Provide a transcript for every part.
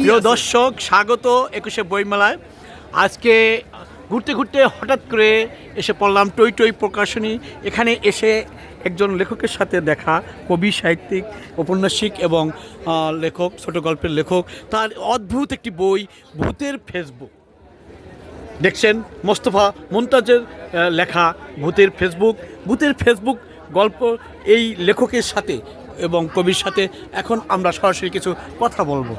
প্রিয় দর্শক স্বাগত একুশে বইমেলায়। আজকে ঘুরতে ঘুরতে হঠাৎ করে এসে পড়লাম টই টই প্রকাশনী। এখানে এসে একজন লেখকের সাথে দেখা কবি সাহিত্যিক ঔপন্যাসিক এবং লেখক ছোট গল্পের লেখক। তার অদ্ভুত একটি বই ভূতের ফেসবুক। দেখছেন মোস্তফা মুমতাজের লেখা ভূতের ফেসবুক। ভূতের ফেসবুক গল্প এই লেখকের সাথে এবং কবির সাথে এখন আমরা সরাসরি কিছু কথা বলব।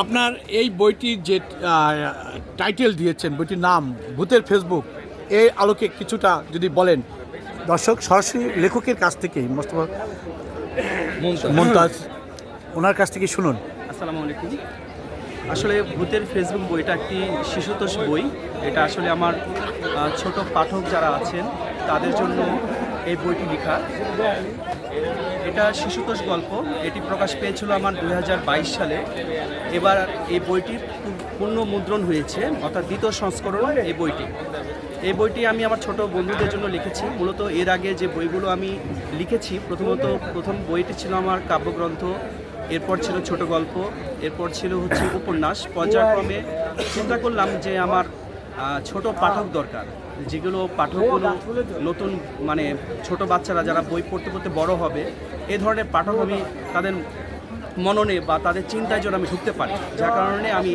আপনার এই বইটির যে টাইটেল দিয়েছেন বইটির নাম ভূতের ফেসবুক এই আলোকে কিছুটা যদি বলেন। দর্শক সরাসরি লেখকের কাছ থেকেই মোস্তফা মুমতাজ ওনার কাছ থেকে শুনুন। আসসালামু আলাইকুম। আসলে ভূতের ফেসবুক বইটা একটি শিশুতোষ বই। এটা আসলে আমার ছোট পাঠক যারা আছেন তাদের জন্য এই বইটি লেখা। এটা শিশুতোষ গল্প। এটি প্রকাশ পেয়েছিল আমার দু হাজার বাইশ সালে। এবার এই বইটির পূ- পূর্ণ মুদ্রণ হয়েছে, অর্থাৎ দ্বিতীয় সংস্করণ এই বইটি। এই বইটি আমি আমার ছোট বন্ধুদের জন্য লিখেছি। মূলত এর আগে যে বইগুলো আমি লিখেছি, প্রথমত প্রথম বইটি ছিল আমার কাব্যগ্রন্থ, এরপর ছিল ছোট গল্প, এরপর ছিল হচ্ছে উপন্যাস। পর্যায়ক্রমে চিন্তা করলাম যে আমার ছোট পাঠক দরকার। যেগুলো পাঠকগুলো নতুন মানে ছোট বাচ্চারা যারা বই পড়তে পড়তে বড় হবে এই ধরনের পাঠক আমি তাদের মননে বা তাদের চিন্তায় যেন আমি ঢুকতে পারি। যার কারণে আমি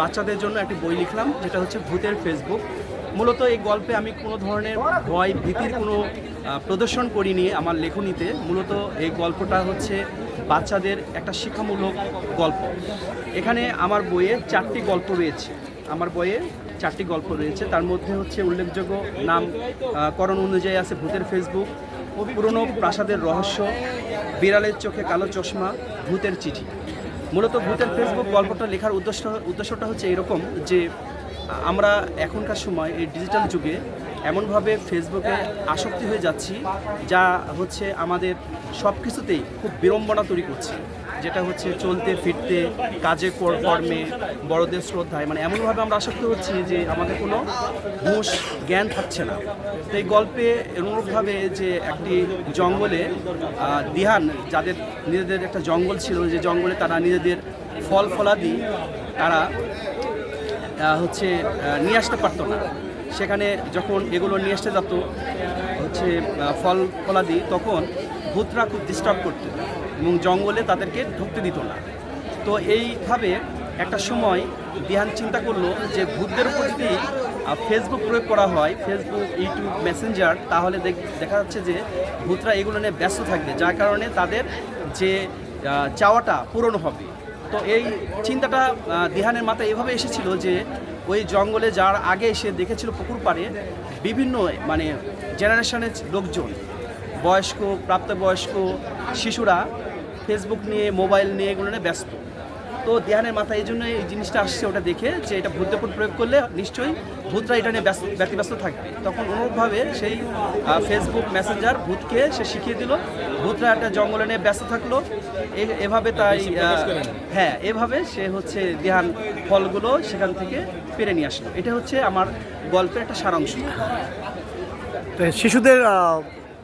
বাচ্চাদের জন্য একটি বই লিখলাম, যেটা হচ্ছে ভূতের ফেসবুক মূলত এই গল্পে আমি কোনো ধরনের ভয় ভীতির কোনো প্রদর্শন করিনি আমার লেখনীতে। মূলত এই গল্পটা হচ্ছে বাচ্চাদের একটা শিক্ষামূলক গল্প। এখানে আমার বইয়ে চারটি গল্প রয়েছে। আমার বইয়ে চারটি গল্প রয়েছে। তার মধ্যে হচ্ছে উল্লেখযোগ্য নাম করণ অনুযায়ী আছে ভূতের ফেসবুক, পুরনো প্রাসাদের রহস্য, বিড়ালের চোখে কালো চশমা, ভূতের চিঠি। মূলত ভূতের ফেসবুক গল্পটা লেখার উদ্দেশ্য, উদ্দেশ্যটা হচ্ছে এরকম যে, আমরা এখনকার সময় এই ডিজিটাল যুগে এমনভাবে ফেসবুকে আসক্তি হয়ে যাচ্ছি, যা হচ্ছে আমাদের সব কিছুতেই খুব বিড়ম্বনা তৈরি করছে। যেটা হচ্ছে চলতে, ফিরতে কাজে কর- কর্মে, বড়দের শ্রদ্ধায়। মানে এমনভাবে আমরা আসক্ত হচ্ছি যে আমাদের কোনো হুঁশ জ্ঞান থাকছে না। তো এই গল্পে এরকমভাবে যে একটি জঙ্গলে দিহান, যাদের নিজেদের একটা জঙ্গল ছিল, যে জঙ্গলে তারা নিজেদের ফল ফলাদি তারা হচ্ছে নিয়ে আসতে পারতো না। সেখানে যখন এগুলো নিয়ে আসতে যেত, হচ্ছে ফল ফলাদি, তখন ভূতরা খুব ডিস্টার্ব করতো এবং জঙ্গলে তাদেরকে ঢুকতে দিত না। তো এইভাবে একটা সময় বিহান চিন্তা করল যে ভূতদের উপর যদি ফেসবুক প্রয়োগ করা হয় ফেসবুক ইউটিউব মেসেঞ্জার তাহলে দেখ- যাচ্ছে যে ভূতরা এগুলো নিয়ে ব্যস্ত থাকবে, যার কারণে তাদের যে চাওয়াটা পূরণ হবে। তো এই চিন্তাটা দিহানের মাথায় এভাবে এসেছিল যে ওই জঙ্গলে যার আগে এসে দেখেছিল পুকুর পাড়ে বিভিন্ন মানে জেনারেশনের লোকজন। বয়স্ক প্রাপ্তবয়স্ক শিশুরা ফেসবুক নিয়ে মোবাইল নিয়ে এগুলো নিয়ে ব্যস্ত। তো দেহানের মাথায় এই জন্য এই জিনিসটা আসছে ওটা দেখে যে এটা ভূতের উপর প্রয়োগ করলে নিশ্চয়ই ভূতরা এটা নিয়ে ব্যস্ত ব্যতিব্যস্ত থাকবে তখন অনুরূপভাবে সেই ফেসবুক মেসেঞ্জার ভূতকে সে শিখিয়ে দিল। ভূতরা একটা জঙ্গলে নিয়ে ব্যস্ত থাকল। এভাবে তাই হ্যাঁ এভাবে সে হচ্ছে দেহান ফলগুলো সেখান থেকে পেরে নিয়ে আসলো। এটা হচ্ছে আমার গল্পের একটা সারাংশ। শিশুদের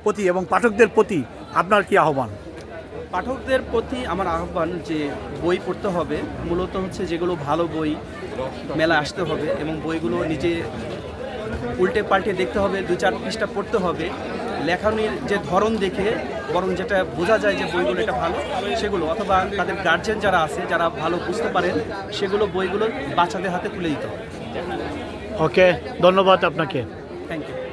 প্রতি এবং পাঠকদের প্রতি আপনার কি আহ্বান? পাঠকদের প্রতি আমার আহ্বান যে বই পড়তে হবে মূলত হচ্ছে যেগুলো ভালো বই মেলা আসতে হবে এবং বইগুলো নিজে উল্টে পাল্টে দেখতে হবে দু চার পৃষ্ঠা পড়তে হবে লেখানির যে ধরন দেখে বরং যেটা বোঝা যায় যে বইগুলো এটা ভালো সেগুলো অথবা তাদের গার্জেন যারা আছে যারা ভালো বুঝতে পারেন সেগুলো বইগুলো বাচ্চাদের হাতে তুলে দিতে হবে। ওকে ধন্যবাদ আপনাকে। Thank you